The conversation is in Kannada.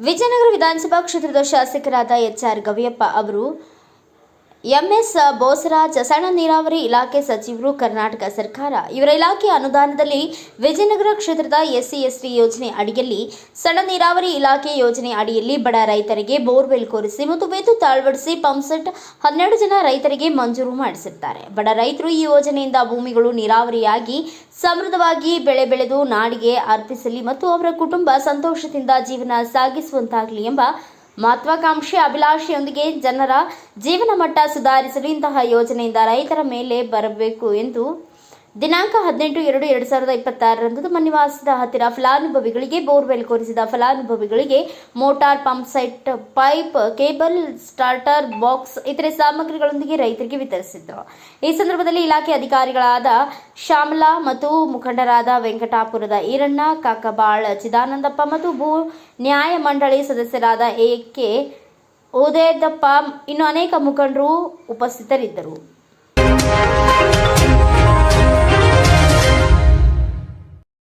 ವಿಜಯನಗರ ವಿಧಾನಸಭಾ ಕ್ಷೇತ್ರದ ಶಾಸಕರಾದ ಎಚ್ ಆರ್ ಗವಿಯಪ್ಪ ಅವರು ಎಂಎಸ್ ಬೋಸರಾಜ್ ಸಣ್ಣ ನೀರಾವರಿ ಇಲಾಖೆ ಸಚಿವರು ಕರ್ನಾಟಕ ಸರ್ಕಾರ, ಇವರ ಇಲಾಖೆ ಅನುದಾನದಲ್ಲಿ ವಿಜಯನಗರ ಕ್ಷೇತ್ರದ ಎಸ್ಸಿ ಎಸ್ಟಿ ಯೋಜನೆ ಅಡಿಯಲ್ಲಿ ಸಣ್ಣ ನೀರಾವರಿ ಇಲಾಖೆ ಯೋಜನೆ ಅಡಿಯಲ್ಲಿ ಬಡ ರೈತರಿಗೆ ಬೋರ್ವೆಲ್ ಕೋರಿಸಿ ಮತ್ತು ವಿದ್ಯುತ್ ಅಳವಡಿಸಿ ಪಂಪ್ಸೆಟ್ ಹನ್ನೆರಡು ಜನ ರೈತರಿಗೆ ಮಂಜೂರು ಮಾಡಿಸಿದ್ದಾರೆ. ಬಡ ರೈತರು ಈ ಯೋಜನೆಯಿಂದ ಭೂಮಿಗಳು ನೀರಾವರಿಯಾಗಿ ಸಮೃದ್ಧವಾಗಿ ಬೆಳೆ ಬೆಳೆದು ನಾಡಿಗೆ ಅರ್ಪಿಸಲಿ ಮತ್ತು ಅವರ ಕುಟುಂಬ ಸಂತೋಷದಿಂದ ಜೀವನ ಸಾಗಿಸುವಂತಾಗಲಿ ಎಂಬ ಮಹತ್ವಾಕಾಂಕ್ಷೆ ಅಭಿಲಾಷೆಯೊಂದಿಗೆ ಜನರ ಜೀವನ ಮಟ್ಟ ಸುಧಾರಿಸಲು ಇಂತಹ ಯೋಜನೆಯಿಂದ ರೈತರ ಮೇಲೆ ಬರಬೇಕು ಎಂದು ದಿನಾಂಕ ಹದಿನೆಂಟು ಎರಡು ಎರಡು ಸಾವಿರದ ಇಪ್ಪತ್ತಾರರಂದು ತಮ್ಮ ನಿವಾಸದ ಹತ್ತಿರ ಫಲಾನುಭವಿಗಳಿಗೆ ಬೋರ್ವೆಲ್ ಕೋರಿಸಿದ ಫಲಾನುಭವಿಗಳಿಗೆ motor pump set, pipe, cable, starter, box ಇತರೆ ಸಾಮಗ್ರಿಗಳೊಂದಿಗೆ ರೈತರಿಗೆ ವಿತರಿಸಿದರು ಈ ಸಂದರ್ಭದಲ್ಲಿ ಇಲಾಖೆ ಅಧಿಕಾರಿಗಳಾದ ಶ್ಯಾಮಲಾ ಮತ್ತು ಮುಖಂಡರಾದ ವೆಂಕಟಾಪುರದ ಈರಣ್ಣ, ಕಾಕಬಾಳ್, ಚಿದಾನಂದಪ್ಪ ಮತ್ತು ಭೂ ನ್ಯಾಯ ಮಂಡಳಿ ಸದಸ್ಯರಾದ ಎ ಕೆ ಉದಯದಪ್ಪ ಇನ್ನು ಅನೇಕ ಮುಖಂಡರು ಉಪಸ್ಥಿತರಿದ್ದರು.